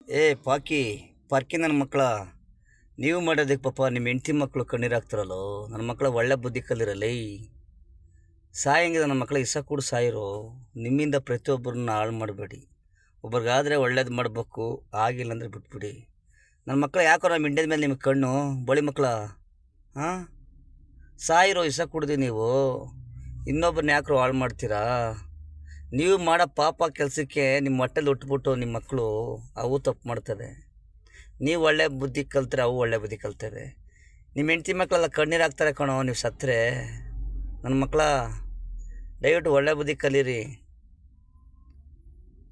ಏ, ಪಾಕಿ, ಪಾರ್ಕಿ ನನ್ನ ಮಕ್ಕಳ ನೀವು ಮಾಡೋದಕ್ಕೆ ಪಾಪ ನಿಮ್ಮ ಹೆಂಡತಿ ಮಕ್ಕಳು ಕಣ್ಣೀರಾಗ್ತಾರಲ್ಲೋ ನನ್ನ ಮಕ್ಕಳ ಒಳ್ಳೆ ಬುದ್ಧಿ ಕಲಿರಲಿ ಸಾಯಂಗಿದೆ ನನ್ನ ಮಕ್ಕಳ ಇಸ ಕೂಡ ಸಾಯಿರೋ. ನಿಮ್ಮಿಂದ ಪ್ರತಿಯೊಬ್ಬರನ್ನ ಹಾಳು ಮಾಡಬೇಡಿ. ಒಬ್ರಿಗಾದರೆ ಒಳ್ಳೇದು ಮಾಡಬೇಕು, ಆಗಿಲ್ಲ ಅಂದರೆ ಬಿಟ್ಬಿಡಿ. ನನ್ನ ಮಕ್ಕಳು ಯಾಕೋ ನಮ್ಮ ಇಂಡಿಯದ ಮೇಲೆ ನಿಮಗೆ ಕಣ್ಣು? ಬಳಿ ಮಕ್ಕಳ ಹಾಂ? ಸಾಯಿರೋ ಇಸ ಕುಡ್ದು ನೀವು. ಇನ್ನೊಬ್ಬರನ್ನ ಯಾಕೋ ಹಾಳು ಮಾಡ್ತೀರಾ? ನೀವು ಮಾಡೋ ಪಾಪ ಕೆಲಸಕ್ಕೆ ನಿಮ್ಮ ಹೊಟ್ಟೆಲಿ ಉಟ್ಬಿಟ್ಟು ನಿಮ್ಮ ಮಕ್ಕಳು ಅವು ತಪ್ಪು ಮಾಡ್ತವೆ ನೀವು ಒಳ್ಳೆ ಬುದ್ಧಿ ಕಲ್ತ್ರೆ ಅವು ಒಳ್ಳೆ ಬುದ್ಧಿ ಕಲ್ತವೆ ನಿಮ್ಮ ಹೆಂಡತಿ ಮಕ್ಕಳೆಲ್ಲ ಕಣ್ಣೀರು ಹಾಕ್ತಾರೆ ಕಣೋ, ನೀವು ಸತ್ತರೆ. ನನ್ನ ಮಕ್ಕಳ ದಯವಿಟ್ಟು ಒಳ್ಳೆ ಬುದ್ಧಿ ಕಲೀರಿ.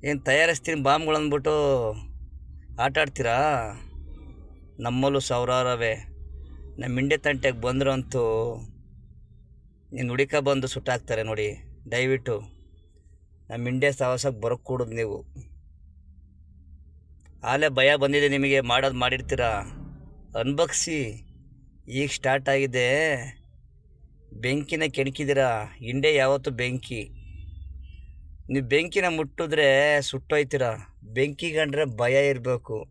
ಏನು ತಯಾರಿಸ್ತೀನಿ ಬಾಂಬ್ಗಳು ಅಂದ್ಬಿಟ್ಟು ಆಟ ಆಡ್ತೀರಾ? ನಮ್ಮಲ್ಲೂ ಸಾವಿರಾರವೇ ನಮ್ಮ ಇಂಡೆ ತಂಟೆಗೆ ಬಂದರು ಅಂತೂ ನೀನು ಹುಡಿಕ ಬಂದು ಸುಟ್ಟಾಕ್ತಾರೆ ನೋಡಿ, ದಯವಿಟ್ಟು. ನಮ್ಮ ಇಂಡಿಯಾ ಸಾಹಸಕ್ಕೆ ಬರೋಕ್ಕೆ ಕೂಡದು ನೀವು. ಆಲೇ ಭಯ ಬಂದಿದೆ ನಿಮಗೆ, ಮಾಡೋದು ಮಾಡಿರ್ತೀರ? ಅನ್ಬಗ್ಸಿ ಈಗ ಸ್ಟಾರ್ಟ್ ಆಗಿದೆ. ಬೆಂಕಿನ ಕೆಣಕಿದಿರ ಇಂಡೆ ಯಾವತ್ತು ಬೆಂಕಿ. ನೀವು ಬೆಂಕಿನ ಮುಟ್ಟಿದ್ರೆ ಸುಟ್ಟೋಯ್ತೀರ? ಬೆಂಕಿ ಕಂಡ್ರೆ ಭಯ ಇರಬೇಕು.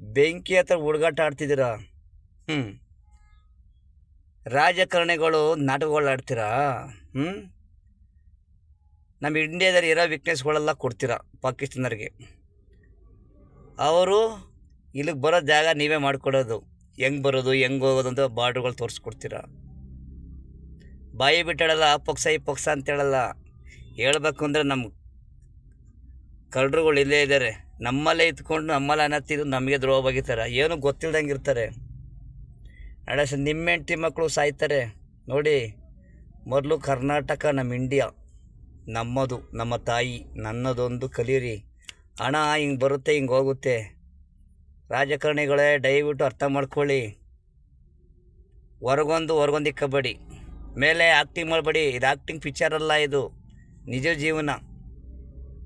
ಬೆಂಕಿ ಹತ್ರ ಹುಡುಗಾಟ ಆಡ್ತಿದ್ದೀರ? ಹ್ಞೂ ರಾಜಕಾರಣಿಗಳು ನಾಟಕಗಳು ಆಡ್ತೀರಾ? ಹ್ಞೂ ನಮ್ಮ ಇಂಡಿಯಾದಲ್ಲಿ ಇರೋ ವೀಕ್ನೆಸ್ಗಳೆಲ್ಲ ಕೊಡ್ತೀರ ಪಾಕಿಸ್ತಾನರಿಗೆ? ಅವರು ಇಲ್ಲಿಗೆ ಬರೋ ಜಾಗ ನೀವೇ ಮಾಡಿಕೊಡೋದು. ಹೆಂಗೆ ಬರೋದು, ಹೆಂಗೆ ಹೋಗೋದು ಅಂತ ಬಾರ್ಡ್ರುಗಳು ತೋರಿಸ್ಕೊಡ್ತೀರ? ಬಾಯಿ ಬಿಟ್ಟಾಡಲ್ಲ, ಆ ಪಕ್ಷ ಈ ಪಕ್ಷ ಅಂತ ಹೇಳಲ್ಲ ಹೇಳ್ಬೇಕು ಅಂದರೆ ನಮ್ಮ ಕಳ್ಳರುಗಳು ಇಲ್ಲೇ ಇದ್ದಾರೆ. ನಮ್ಮಲ್ಲೇ ಇದ್ಕೊಂಡು ನಮ್ಮಲ್ಲಿ ಅನ್ನತ್ತಿದ್ದು ನಮಗೆ ದ್ರೋಹ ಬಗಿತಾರೆ ಏನು ಗೊತ್ತಿಲ್ದಂಗೆ ಇರ್ತಾರೆ. ನಾಳೆ ಸ ನಿಮ್ಮ ಹೆಂಡ್ತಿ ಮಕ್ಕಳು ಸಾಯ್ತಾರೆ. ನೋಡಿ, ಮೊದಲು ಕರ್ನಾಟಕ, ನಮ್ಮ ಇಂಡಿಯಾ. ನಮ್ಮದು, ನಮ್ಮ ತಾಯಿ, ನನ್ನದೊಂದು ಕಲಿಯಿರಿ ಹಣ ಹಿಂಗೆ ಬರುತ್ತೆ, ಹಿಂಗೆ ಹೋಗುತ್ತೆ. ರಾಜಕಾರಣಿಗಳೇ, ದಯವಿಟ್ಟು ಅರ್ಥ ಮಾಡ್ಕೊಳ್ಳಿ. ಹೊರಗೊಂದು ಹೊರಗೊಂದು ಕಬಡ್ಡಿ ಮೇಲೆ ಆ್ಯಕ್ಟಿಂಗ್ ಮಾಡಬೇಡಿ. ಇದು ಆ್ಯಕ್ಟಿಂಗ್ ಪಿಕ್ಚರ್ ಅಲ್ಲ ಇದು. ನಿಜ ಜೀವನ.